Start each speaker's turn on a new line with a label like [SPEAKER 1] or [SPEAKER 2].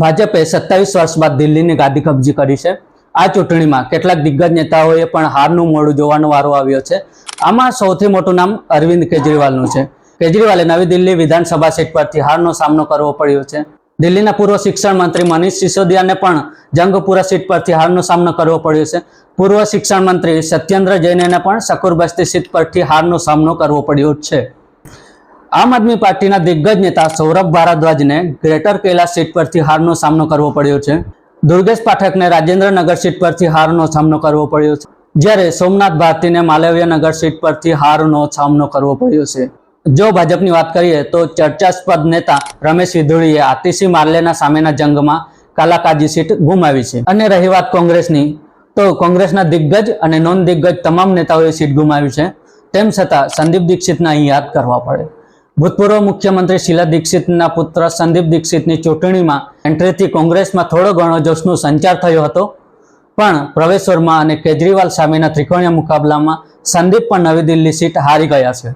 [SPEAKER 1] ભાજપે સત્તાવીસ વર્ષ બાદ દિલ્હીની ગાદી કબજી કરી છે. આ ચૂંટણીમાં કેટલાક દિગ્ગજ નેતાઓએ પણ હારનું મોડું જોવાનો વારો આવ્યો છે. આમાં સૌથી મોટું નામ અરવિંદ કેજરીવાલનું છે. કેજરીવાલે નવી દિલ્હી વિધાનસભા સીટ પરથી હારનો સામનો કરવો પડ્યો છે. દિલ્હીના પૂર્વ શિક્ષણ મંત્રી મનીષ સિસોદિયાને પણ જંગપુરા સીટ પરથી હારનો સામનો કરવો પડ્યો છે. પૂર્વ શિક્ષણ મંત્રી સત્યેન્દ્ર જૈનને પણ શકુરબસ્તી સીટ પરથી હારનો સામનો કરવો પડ્યો છે. આમ આદમી પાર્ટીના દિગ્ગજ નેતા સૌરભ ભારદ્વાજને ગ્રેટર કૈલાસ સીટ પરથી હારનો સામનો કરવો પડ્યો છે. દુર્ગેશ પાઠકને રાજેન્દ્રનગર સીટ પરથી હારનો સામનો કરવો પડ્યો છે. જ્યારે સોમનાથ ભારતીને માલવ્યનગર સીટ પરથી હારનો સામનો કરવો પડ્યો છે. જો ભાજપની વાત કરીએ તો ચર્ચાસ્પદ નેતા રમેશ વિધુડીએ આતિશી માર્લેના સામેના જંગમાં કાલાકાજી સીટ ગુમાવી છે. અને રહી વાત કોંગ્રેસની, તો કોંગ્રેસના દિગ્ગજ અને નોન દિગ્ગજ તમામ નેતાઓએ સીટ ગુમાવી છે. તેમ છતાં સંદીપ દીક્ષિતને અહીં યાદ કરવા પડે. ભૂતપૂર્વ મુખ્યમંત્રી શીલા દીક્ષિતના પુત્ર સંદીપ દીક્ષિતની ચૂંટણીમાં એન્ટ્રીથી કોંગ્રેસમાં થોડો ઘણો જોશનો સંચાર થયો હતો. પણ પ્રવેશ વર્મા અને કેજરીવાલ સામેના ત્રિકોણીય મુકાબલામાં સંદીપ પણ નવી દિલ્હી સીટ હારી ગયા છે.